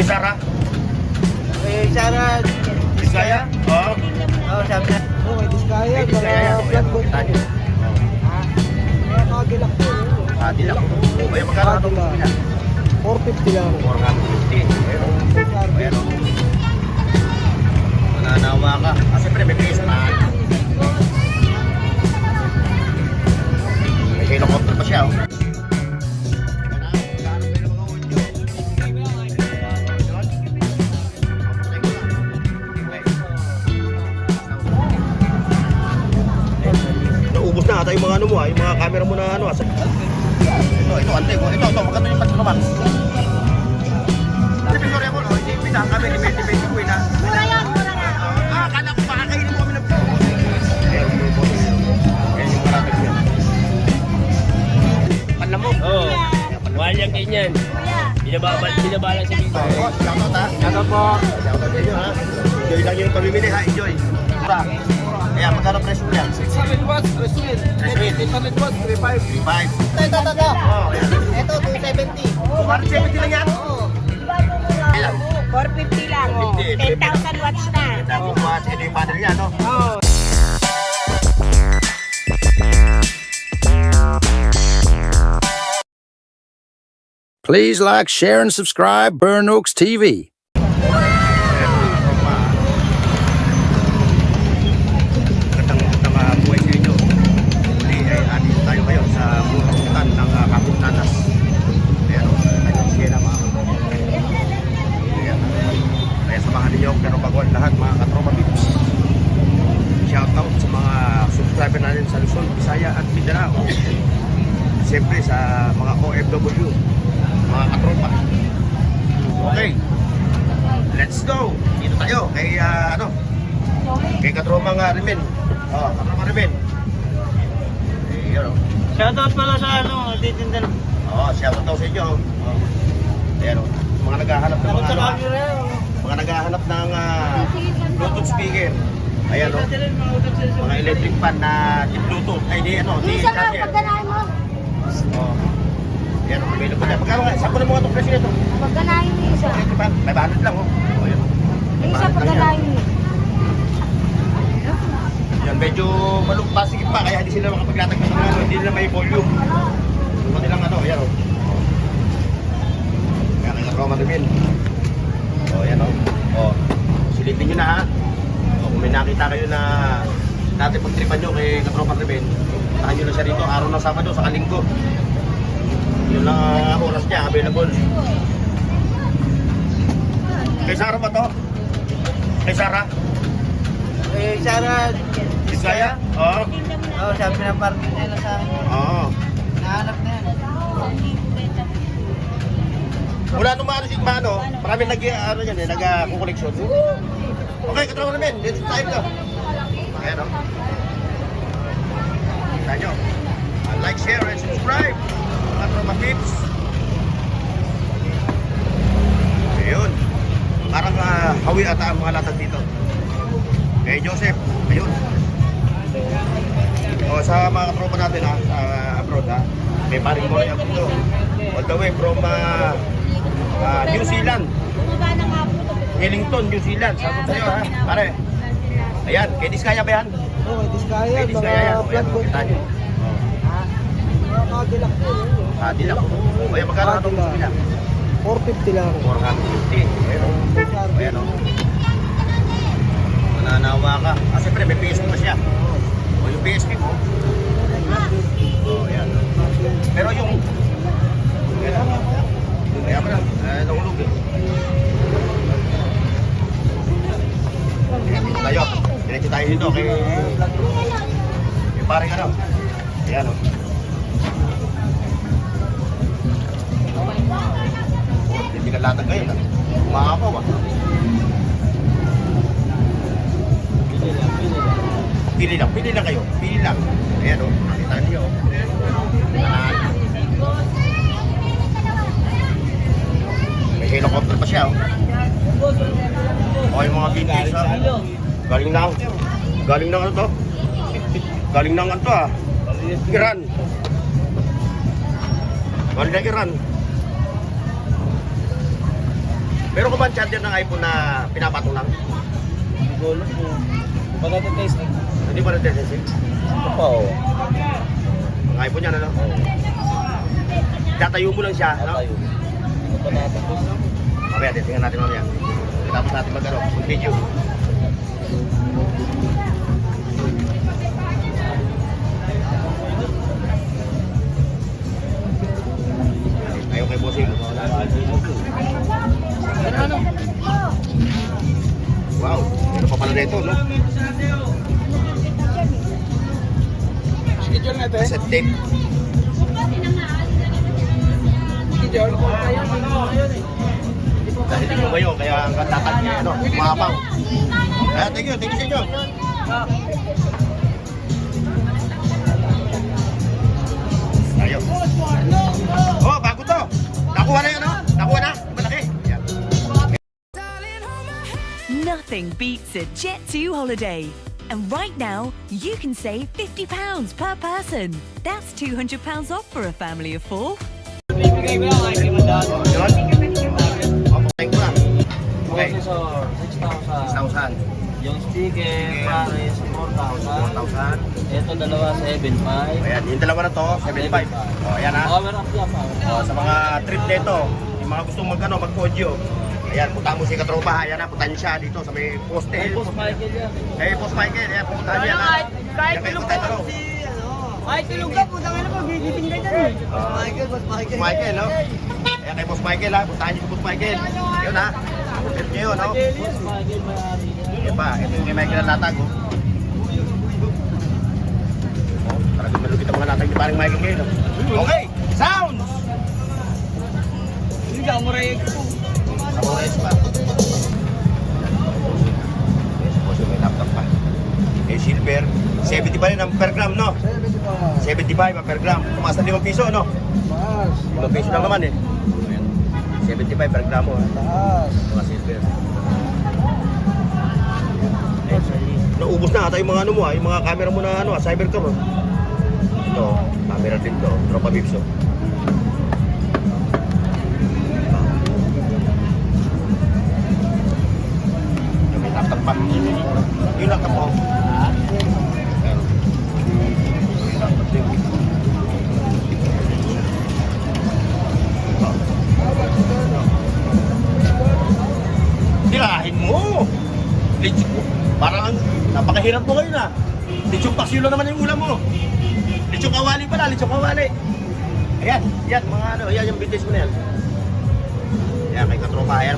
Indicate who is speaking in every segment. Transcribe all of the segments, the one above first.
Speaker 1: Kay Sarah?
Speaker 2: Eh,
Speaker 1: Bisaya? Oo.
Speaker 2: oh, sabi na,
Speaker 3: Oh, may Diskaya,
Speaker 1: Kay Bisaya yan.
Speaker 3: mga vlog ko.
Speaker 1: Kita niyo.
Speaker 3: Mga kagilak po. eh.
Speaker 1: Ah, dilak. Kuya, magkano itong
Speaker 3: Dilak.
Speaker 1: pila?
Speaker 3: 450 lang.
Speaker 1: 450. Ayun.
Speaker 3: Sardi.
Speaker 1: Ayun. Mananawa ka. Ah, siyempre may piso na. May helicopter pa siya, oh. Ata yung mga ano mo ah, yung mga camera mo na ano ah. Ito, ito, ante ko. Ito, ito, magkano yung Petromax? Hindi, Victoria ko, no? Hindi, pinaka kami, depende-depende ko, ina.
Speaker 4: Mura yan, mura na.
Speaker 1: Ah, akala ko makakainin mo kami ng niya. Panlamok.
Speaker 5: Oo. Mahal yung ganyan. Binababal, binabalan sa dito.
Speaker 1: Oh, shoutout ha. Shoutout po. Shoutout sa inyo ha. Enjoy lang yung pamimili ha, enjoy. Mura. Ayan, magkano presyo niya?
Speaker 3: 600 watts, resume. 800 watts, 35.
Speaker 1: 3.5.
Speaker 2: ito, ito, ito, ito.
Speaker 1: Ayan.
Speaker 2: Ito, 270.
Speaker 1: 170 lang yan.
Speaker 2: Oo.
Speaker 1: Ayan.
Speaker 4: 450 lang.
Speaker 1: 450.
Speaker 4: 10,000 watts na.
Speaker 1: Tapos watch, ito yung battery niya, no?
Speaker 6: Please like, share, and subscribe Burn Oaks TV.
Speaker 1: Siyempre sa mga OFW, mga katropa. Okay. Let's go! Dito tayo kay ah, ano, Kay katroma nga Rimen. Oh, katroma Rimen. Eh, yun.
Speaker 2: Shoutout pala sa ano, titinda ng...
Speaker 1: Oh, shoutout daw sa inyo. Oh. Ayan oh. Mga naghahanap ng mga, ano,
Speaker 2: oh.
Speaker 1: mga naghahanap ng ah, Bluetooth speaker. Ayan oh. Mga electric fan na di Bluetooth. Ay, di ano, di charger. Oh. Ayan oh, available na. Magkano nga? Saan ko na mga itong presyo nito?
Speaker 4: Pagkanahin mo isa.
Speaker 1: Electric fan, 500 lang oh. Oh, yun.
Speaker 4: Yung
Speaker 1: 500 lang
Speaker 4: isa,
Speaker 1: yan.
Speaker 4: pagkanahin mo.
Speaker 1: Yan, medyo malumpa sige pa kaya hindi sila makapaglatag ng mga ano, hindi nila may volume. Pati lang ano, yan. Oh. Kaya kaya Roma Rimil. O, oh, yan o. Oh. Silipin nyo na ha. O, kung may nakita kayo na dati pagtripan nyo kay Katropa Rimil, nyo na siya rito, araw ng Sabado sa Kalinggo. Yun lang ang oras niya, available. Kay Sarah ba to? Kay Sarah?
Speaker 2: Eh, Sarah,
Speaker 1: Bisaya? Oo.
Speaker 2: oh, sabi na parking nila sa akin.
Speaker 1: Oo.
Speaker 2: Nahanap na yan.
Speaker 1: Wala nung maano si Mano, marami nag ano yan eh, nag-collection. Okay, katrawa namin. Dito tayo ka. Ayan o. Kita nyo. Uh, like, share, and subscribe. Mga tropa tips. Ayun. Parang uh, hawi ata ang mga latag dito. Kay Joseph. Ayun. O sa mga katropa natin ha, sa abroad ha. May paring mo rin dito. All the way from uh, uh, New Zealand. Wellington, New Zealand. Sabi sa'yo ha, pare. Ayan, kay Diskaya ba yan?
Speaker 3: Oh, may Diskaya,
Speaker 1: Kay Diskaya yan.
Speaker 3: mga.
Speaker 1: Kita nyo.
Speaker 3: Mga kagilak po. eh.
Speaker 1: Ah, dilak. O yan, magkano itong gusto niya?
Speaker 3: 450 lang.
Speaker 1: 450. Ayan o.
Speaker 3: Sardi.
Speaker 1: Ayan o. Mananawa ka. Ah, siyempre, may PSP pa siya. O yung PSP mo. O, ayan. Pero yung... Ayan. Kaya mo na. Eh, nahulog eh. Tayo. Diretso tayo dito kay... Kay paring ano. Ayan o. Hindi ka latag ngayon ah. Umakapaw ah. Pili lang, pili lang kayo. Pili lang. Ayan o. Nakita niyo. Ayan. May helicopter pa siya oh. O yung mga vintage ah. Galing na. Galing na ano to? Galing na ano to ah. Iran. Galing na Iran. Meron ka ba charger ng iPhone na pinapatulang?
Speaker 2: Gulo po. Pag natin testing.
Speaker 1: Hindi ba nagtesting?
Speaker 2: Ito pa oh.
Speaker 1: Ang iPhone yan, ano? Tatayo mo lang siya, ano?
Speaker 2: Tayo. Ito natin.
Speaker 1: Mamaya, titingnan natin mamaya. Tapos natin mag, ano, kay Bossing. Wow, ano pa pala dito, no?
Speaker 3: Schedule natin.
Speaker 1: Cassette tape.
Speaker 3: Schedule.
Speaker 1: Dahil hindi mo kayo, kaya ang katatag niya, ano, umapaw. Kaya thank you, thank you sa inyo. Tayo. Oh. Nakuha na yun, no? Nakuha na. Malaki. Yan.
Speaker 7: Nothing beats a Jet2 holiday. And right now, you can save £50 per person. That's £200 off for a family of four.
Speaker 2: Bibigay ko lang kay Kimadalo.
Speaker 1: Yun. Ko na. Okay.
Speaker 2: 6,000.
Speaker 1: 6,000.
Speaker 2: Yung speaker, pares, 4,000.
Speaker 1: 4,000.
Speaker 2: Ito dalawa, 7,500.
Speaker 1: Ayan, yung dalawa na to, 75. Oh, ayan ha.
Speaker 2: Power up yan, power up.
Speaker 1: Oh, sa mga trip nito, yung mga gustong mag, ano, mag-audio. Ayan, punta mo si Katropa. Ayan na, puntahan siya dito sa may poste.
Speaker 2: Ay, boss Michael yan.
Speaker 1: Eh, Boss Michael, ayan, puntahan niya na.
Speaker 2: kahit
Speaker 1: Ayan, kayo
Speaker 2: tulog
Speaker 1: puntahan
Speaker 2: ka,
Speaker 1: nyo.
Speaker 2: Kahit tulog ka, puta ka na magigising ka dyan.
Speaker 1: Ah.
Speaker 2: Michael, boss Michael.
Speaker 1: Michael, no? Ayan kay Boss Michael, ha? Puntahan niyo si Boss Michael. Yun, ha? Trip niyo yun, no?
Speaker 2: Boss Michael, yan.
Speaker 1: Yan pa, ito yung kay Michael na latag, oh. Talagang malupit ang mga latag ni parang Michael ngayon, oh. Okay, sounds!
Speaker 2: Hindi ka mo rin
Speaker 1: Sabores pa. Yes, boss, may laptop pa. Eh, silver. 70 pa rin ang per gram, no? 75 ang per gram. Tumaas na 5 piso, no?
Speaker 3: Taas.
Speaker 1: 5 piso lang naman, eh. Ayan. 75 per gramo, ha?
Speaker 3: Taas.
Speaker 1: Mga silver. Naubos na ata yung mga ano mo, ha? Yung mga camera mo na ano, ha? Cybercam, ha? Ito, camera din to. Tropa. Yung laptop mo. Ayan. Yung laptop din. Tirahin mo! Parang napakahirap mo ngayon ah. Lechon paksilo naman yung ulam mo. Lechon kawali pala, lechon kawali. Ayan, yan mga ano, yung mo na yan. Kay katropa, ayan.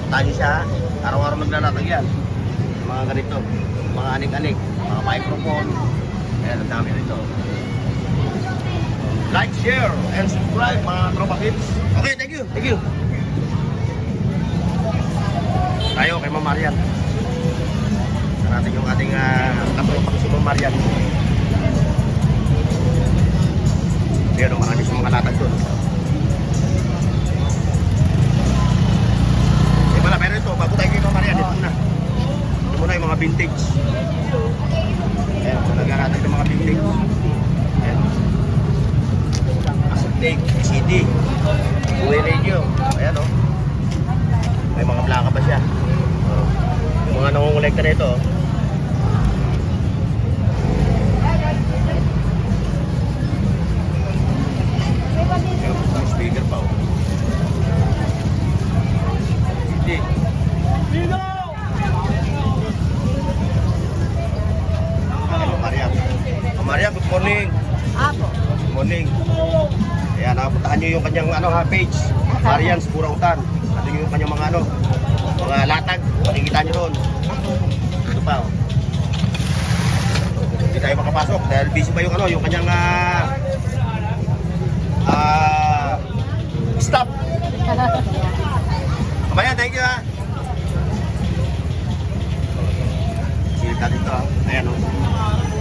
Speaker 1: Araw-araw yan. Yung Mga microphone. Ayan, ang dami. Like, share, and subscribe mga tropa kids. Okay, thank you, thank you. Tayo kay Marian. Yung ating uh, katropang si Marian. Pero marami sa mga doon. Eh pala, pero ito, bago tayo kay Ma'am Marian, ito muna. Ito muna yung mga vintage. Ayan, ito nagkaratag ng mga vintage. Ayan. Tape, CD, Uwe radio. Ayan o. Oh. May mga plaka pa siya. Oh. Yung mga nangongolekta nito. oh. Ayun, may speaker pa oh. Hindi. Hello, Maria. Oh, Maria, good morning.
Speaker 4: Apo.
Speaker 1: Good morning. Ayan, nakapuntahan nyo yung kanyang ano, ha, page. Marian's Burautan. Ano yung kanyang mga ano, mga latag. Makikita nyo doon. Ito pa, oh. Hindi tayo makapasok dahil busy pa yung ano, yung kanyang ah ah stop. Mamaya, thank you ha. Kita dito ha. Ayan oh.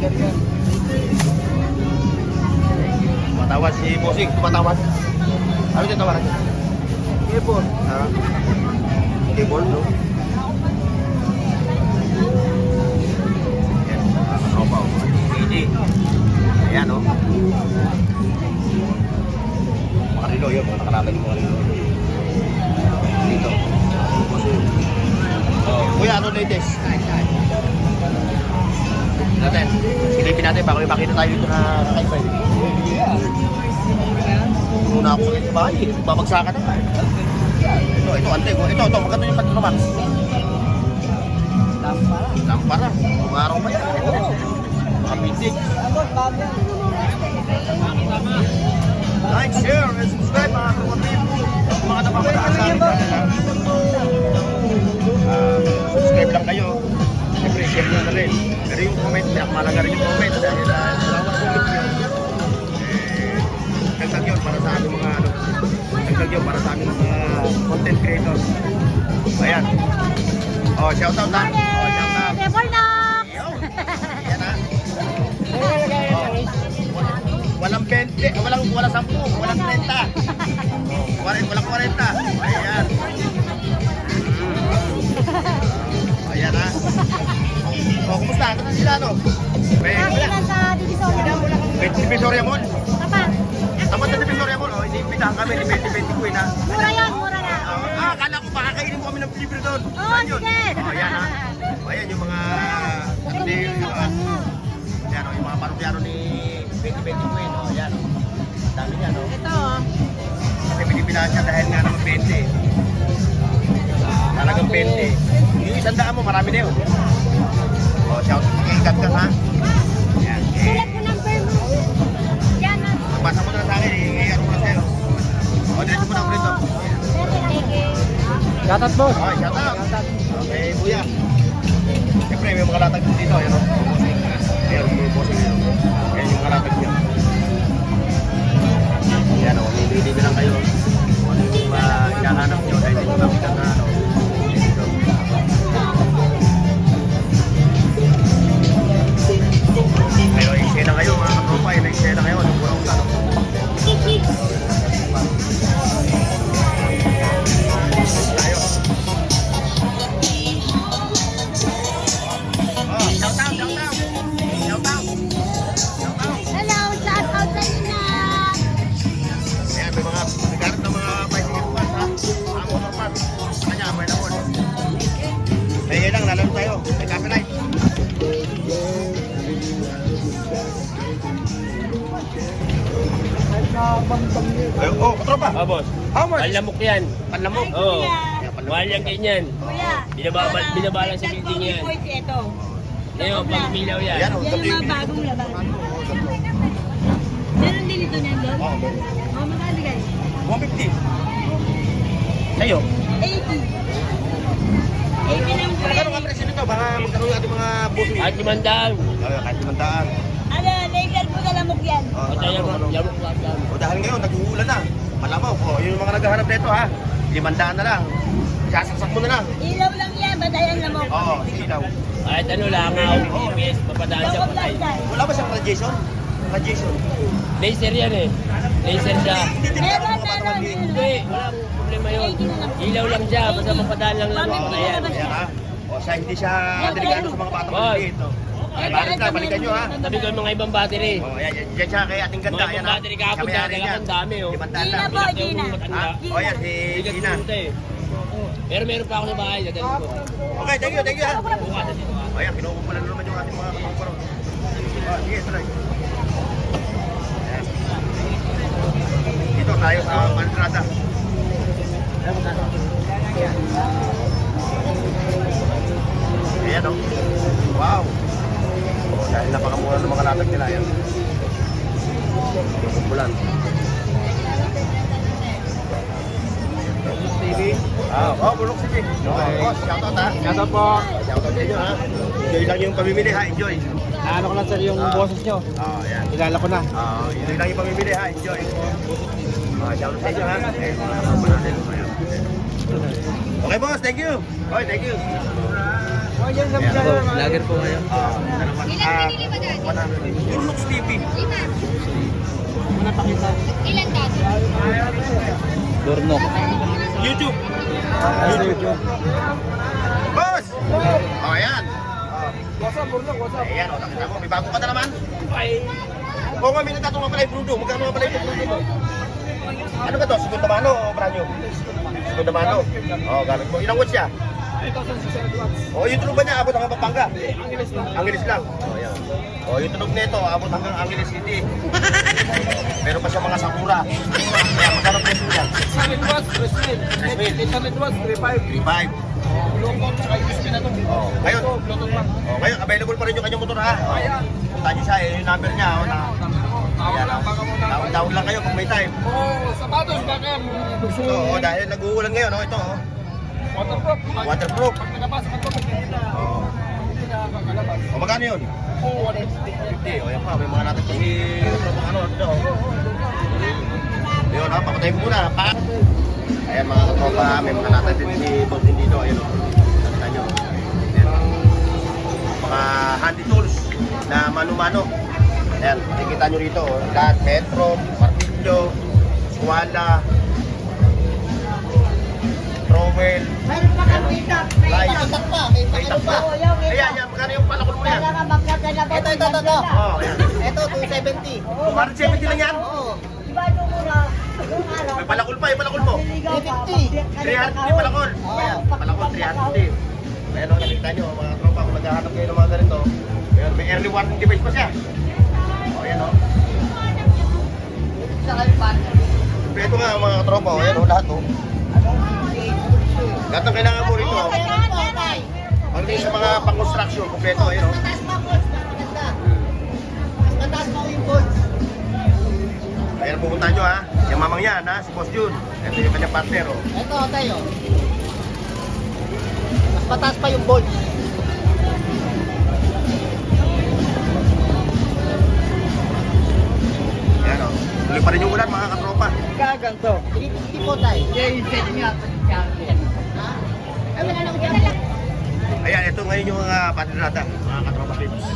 Speaker 1: vlogger si Bossing, tumatawa. Ano siya tawaran
Speaker 3: niya?
Speaker 1: Kibol. Ah. Kibol, no? Yan, nakakapaw. Hindi. Ayan, no? Makarilo yun, mga nakalaban yung makarilo. Dito. Oh, kuya, ano latest? Kain, kain. Natin. Silipin natin, baka may makita tayo dito na kakaiba. eh. Puno na ako sa bahay, eh. babagsakan na. Ito, ito, ante ko. Ito, ito, magkano yung pagkakaman? Lampara. Lampara. Umaraw ba yan? Pitik. Like, share, and subscribe mga kapatid. Mga napapataas sa akin channel, ha? Ah, subscribe lang kayo. Siyempre, share nyo na rin. Pero yung comment, pinakamalaga rin yung comment. Dahil uh, salamat comment nyo. Eh, dagdag yun para sa aming mga ano, dagdag yun para sa aming mga content creators. Ayan. Oh, shout out ha. Oh, shout out.
Speaker 4: Rebornox!
Speaker 1: Yo. Ayan ha. Oh. Walang 20, walang walang 10, walang 30. Oh, walang walang 40. Oh, kumusta? Kumusta sila no? May,
Speaker 4: lang sa Divisoria.
Speaker 1: may Divisoria Mall.
Speaker 4: Papa,
Speaker 1: Tama sa Divisoria Mall. Oh, inimbitahan kami ni 2020 Queen ha.
Speaker 4: mura yan, mura na.
Speaker 1: Ah, akala ko baka kainin mo kami ng libre doon.
Speaker 4: Oo,
Speaker 1: Saan yun?
Speaker 4: sige.
Speaker 1: Oh, yan ha. Oh, yan yung mga... Hindi, yung mga... Yan oh, yung mga parokyano ni 2020 Queen. Oh, yan oh. Ang dami niya, no?
Speaker 4: Ito, oh.
Speaker 1: Kasi pinipilahan siya dahil nga naman 20. Talagang 20. Yung isang daan mo, marami na yun. Oh, shout out kay Gaggas ha. Yan.
Speaker 4: Sulat mo number mo. Yan, ah.
Speaker 1: basa mo na sa akin, i-ano ko na sa'yo. Diretso mo na ako rito.
Speaker 4: Thank you.
Speaker 3: Shoutout boss.
Speaker 1: Okay, shout out. Okay, kuya. Siyempre, may mga latag dito. Ayan o. Ayan, may bossing dito. Ayan yung mga latag niya. Ayan o, bibili lang kayo. Kung ano yung uh, hinahanap nyo dahil hindi makita na ano. Kayo, mga katropa. Ayan, eksena kayo. Ano yan.
Speaker 4: Kuya.
Speaker 5: Binababa, binabala sa building yan.
Speaker 4: Ito.
Speaker 5: Ngayon, pag umilaw yan.
Speaker 1: Oh,
Speaker 4: Yan
Speaker 1: tatlo
Speaker 4: yung mga bagong laban.
Speaker 1: Oh, tatlo.
Speaker 4: Meron din ito niyan doon?
Speaker 1: Oh,
Speaker 4: Oh, magkano guys?
Speaker 1: 150. Sa'yo?
Speaker 4: 80. 80 lang po
Speaker 1: Magkano
Speaker 4: yan.
Speaker 1: nga presyo nito? Baka magkaroon yung ating mga boss.
Speaker 5: Kahit limandaan.
Speaker 1: Ay, kahit limandaan.
Speaker 4: Ano, laser po na lamok yan.
Speaker 1: Oh,
Speaker 5: Basta
Speaker 1: tama,
Speaker 5: yamok,
Speaker 1: ano?
Speaker 5: lang yan.
Speaker 1: O dahil ngayon, nag-uulan na. Malamang, oh, yung mga naghahanap nito ha. Limandaan na lang. Sasaksak mo na lang.
Speaker 4: Ilaw lang yan, batayan lamok.
Speaker 1: Oo, ilaw.
Speaker 5: Kahit ano lang, ako, EPS, papadaan siya patay.
Speaker 4: lang
Speaker 1: Wala ba siyang radiation? Radiation.
Speaker 5: Laser yan eh. Laser siya.
Speaker 4: Meron, meron.
Speaker 5: Hindi, walang problema yun. Ilaw lang siya, basta mapadaan lang lang. Ayan.
Speaker 1: Ayan. O siya, hindi siya delikado sa mga batang? Ay, bakit na, balikan nyo ha.
Speaker 5: Tabi ko yung mga ibang battery.
Speaker 1: O, ayan, yan, yan siya kay ating ganda.
Speaker 5: Mga ibang battery kahapon,
Speaker 1: niyan.
Speaker 5: ang dami oh.
Speaker 4: Gina
Speaker 1: lang.
Speaker 4: po, Gina.
Speaker 1: Ha? O yan, si Gina.
Speaker 5: Pero meron pa ako sa bahay, dadalhin ko.
Speaker 1: Okay, thank you, thank you ha.
Speaker 5: Bukas na dito.
Speaker 1: O yan, kinukupulan na naman yung ating mga kapagparo. O, sige. Ayan. Dito tayo sa Mandrada. Ayan o. Wow. O, dahil napakamura ng mga latag nila. Ayan. Kinukupulan. TV. Ah, oh, Bulok TV. Okay. Oh, shout out ha.
Speaker 3: Shoutout po.
Speaker 1: Shout out sa inyo ha. Enjoy lang yung pamimili ha. Enjoy.
Speaker 3: Ano ko lang sir yung
Speaker 1: Ah.
Speaker 3: boses nyo.
Speaker 1: Oh, ayan.
Speaker 3: Kilala ko na.
Speaker 1: Ah, enjoy lang yung pamimili ha. Enjoy. Ah, shout out sa inyo ha. Okay boss, thank you. Okay, thank you.
Speaker 3: Oh, yan
Speaker 1: Ayan.
Speaker 3: mga
Speaker 2: Vlogger po ngayon.
Speaker 1: Ah, salamat. Ah, 100. Bulok TV.
Speaker 4: Ilan dati?
Speaker 2: Dornok.
Speaker 1: YouTube.
Speaker 2: YouTube?
Speaker 1: Boss! Oh, ayan.
Speaker 3: What's up, Burno? What's up?
Speaker 1: Ayan, oh, nakita mo. May bago ka na naman. Oo nga, may nagtatunga pala yung Bruno. Magkano nga pala yung Bruno mo? Ano ba to? Segunda mano o brand new? Segunda mano. Oh, gamit mo. Ilang watts siya?
Speaker 3: 8,600 watts.
Speaker 1: Oh, yung tunog ba niya abot hanggang Pampanga?
Speaker 3: Angeles lang.
Speaker 1: Angeles lang. Oh, yan. Oh, yung tunog nito abot hanggang Angeles City. Meron pa siya mga sakura. Kaya magkano presyo niya?
Speaker 3: 600 watts, press mail. 800 watts, 3.5.
Speaker 1: 3.5.
Speaker 3: Bluetooth, tsaka USB na to.
Speaker 1: Oh, ngayon.
Speaker 3: Ito, Bluetooth lang.
Speaker 1: Oh, ngayon available pa rin yung kanyang motor ha. Oh.
Speaker 3: Ayan.
Speaker 1: Punta niyo siya, eh, yung number niya. Oh, na,
Speaker 3: Tawag lang,
Speaker 1: oh.
Speaker 3: baka muna.
Speaker 1: Tawag-tawag lang kayo kung may time.
Speaker 3: Oh, sapatos, baka gusto
Speaker 1: Ito, oh, dahil nag-uulan ngayon, oh, ito, oh.
Speaker 3: waterproof.
Speaker 1: Waterproof.
Speaker 3: Pag nagapasok ako, hindi na,
Speaker 1: Oh.
Speaker 3: hindi na kakalabas.
Speaker 1: O magkano yun?
Speaker 3: Oh, 150.
Speaker 1: 50. O yan pa, may mga natin pa si ano, ito. Yun, ha, papatay muna. Pa. Ayan mga katropa, may mga natin din si Boss din dito. Ayun, o. Nakita nyo. Ayan. Mga handy tools na mano-mano. Ayan, nakikita nyo rito. oh. Lahat, metro, martilyo, suwala, trowel,
Speaker 4: Mayroon pa kang makeup.
Speaker 1: May
Speaker 4: pa. May yung makeup.
Speaker 1: Ayan, magkano yung palakol mo yan?
Speaker 8: Ito, ito, ito, ito.
Speaker 1: Oh, ayan.
Speaker 8: Ito, 270.
Speaker 1: 270 lang yan?
Speaker 8: Oo.
Speaker 4: Diba yung mura? Yung araw.
Speaker 1: May palakol pa, yung palakol mo.
Speaker 4: Niligaw ka,
Speaker 8: 350.
Speaker 1: 300 palakol.
Speaker 8: Oo.
Speaker 1: Palakol, 300. Ayan o, nakikita nyo, mga tropa, kung naghahanap kayo ng mga ganito, ayan, may early warning device pa siya. O, ayan o.
Speaker 8: Saka yung partner.
Speaker 1: Pero ito nga, mga tropa, o, ayan o, lahat o. Lahat ng kailangan mo rito. Pagdating sa mga pang-construction, kompleto, ayan o.
Speaker 8: Mataas pa. Mas mataas pa yung.
Speaker 1: Pupunta nyo ha. Yung mamang yan ha, si Boss Jun. Ito yung kanyang partner o.
Speaker 8: Ito, tayo. Mas mataas pa yung bolt.
Speaker 1: Ayan o. Tuloy pa rin yung ulan, mga katropa.
Speaker 3: Gaganto.
Speaker 8: 350 po tayo.
Speaker 1: Ayan, ito ngayon yung mga patinrada, mga katropa tips.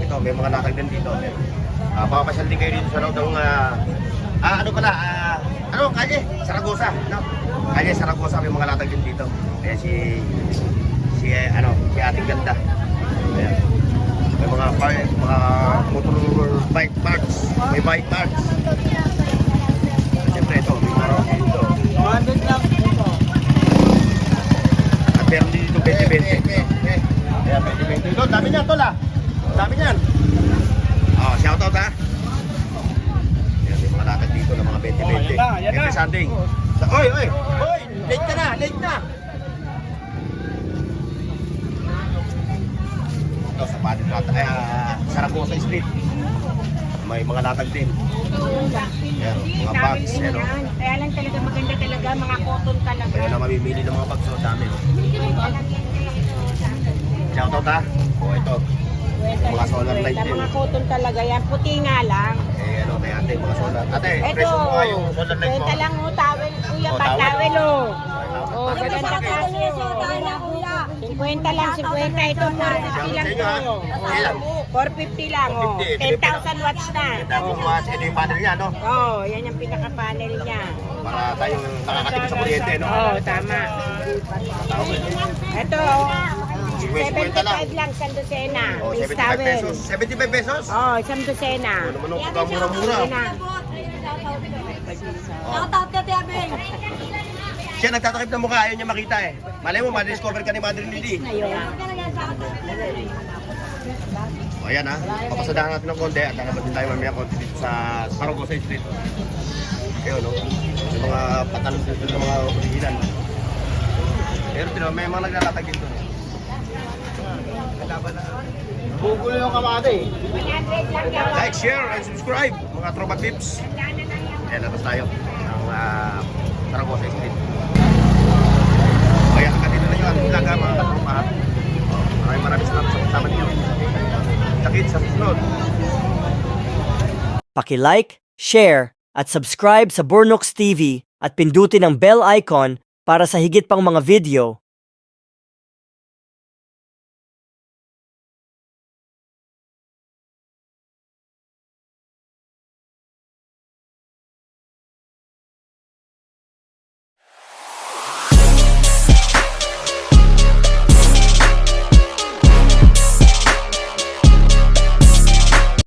Speaker 1: Ito, may mga latag din dito. Uh, papapasyal din kayo dito sa loob ng, ah, ah, ano pala, ah, ano, kalye, Saragosa, no? Kalye Saragosa, may mga latag din dito. Ayan si, si, eh, ano, si ating ganda. Ayan. May mga, mga motor bike parts, may bike parts. Siyempre ito, may mga dito.
Speaker 3: 100 lang. Ito.
Speaker 1: At meron din dito 20-20. Ayan, 20-20. Ito, dami niyan, tol ah. Dami niyan. Oh, shout out ha. Dito ng mga 20-20.
Speaker 3: Oh, yan na, yan
Speaker 1: Sunday. Sa, oy, oy, oy, late ka na, late na. Ito, sa Rata, ay, ah, Saragosa Street. May mga latag din. Ayan, mga bags, ayan o.
Speaker 4: Kaya lang talaga maganda talaga, mga cotton talaga.
Speaker 1: Kaya na mamimili ng mga bags, so dami o. Shout out ha. O, ito. Mga solar light din.
Speaker 4: Mga cotton talaga yan, puti nga lang.
Speaker 1: Eh, ano, kay ate, mga solar. Ate,
Speaker 4: Ito,
Speaker 1: presyo mo yung solar light mo.
Speaker 4: kwenta lang oh, towel, kuya,
Speaker 1: Oh,
Speaker 4: pa
Speaker 1: towel.
Speaker 4: towel oh. Oh,
Speaker 1: Ano
Speaker 4: gaganda kasi oh. 50 lang, 50 ito, 450 lang
Speaker 1: Sa inyo,
Speaker 4: to.
Speaker 1: ha? Ilan?
Speaker 4: 450 lang.
Speaker 1: 450,
Speaker 4: 10,000 watts na.
Speaker 1: Tapos watts, ito yung panel niya, no?
Speaker 4: Oh, yan yung pinaka-panel niya.
Speaker 1: Para tayong nakakatipid sa kuryente, no?
Speaker 4: Oh, tama. Ito, oh,
Speaker 1: 50 lang.
Speaker 4: 75 lang, isang dosena.
Speaker 1: Oh,
Speaker 4: May
Speaker 1: 75
Speaker 4: towel.
Speaker 1: pesos. 75 pesos?
Speaker 4: Oh, isang dosena.
Speaker 1: Ano naman ang pagkamura-mura.
Speaker 4: Yan na.
Speaker 1: Siya nagtatakip ng mukha, ayaw niya makita eh. Malay mo, ma-discover ka ni Mother.
Speaker 4: Ayun.
Speaker 1: O ayan ha, papasadahan natin ng konti at nakabot din tayo mamaya konti dito sa Saragosa Street. Ayun no, yung mga patalon dito ng mga original. Pero tino, may mga naglalatag dito.
Speaker 3: Google yung kamate.
Speaker 4: 100 lang yan.
Speaker 1: Like, share, and subscribe mga tropa tips. Ayan, labas tayo ng uh, Saragosa Street. Kaya dito na yung ating vlog ha, mga. Oh, Maraming maraming salamat sa kasama niyo. Sakit sa susunod.
Speaker 9: Paki-like, share, at subscribe sa Bornox TV at pindutin ang bell icon para sa higit pang mga video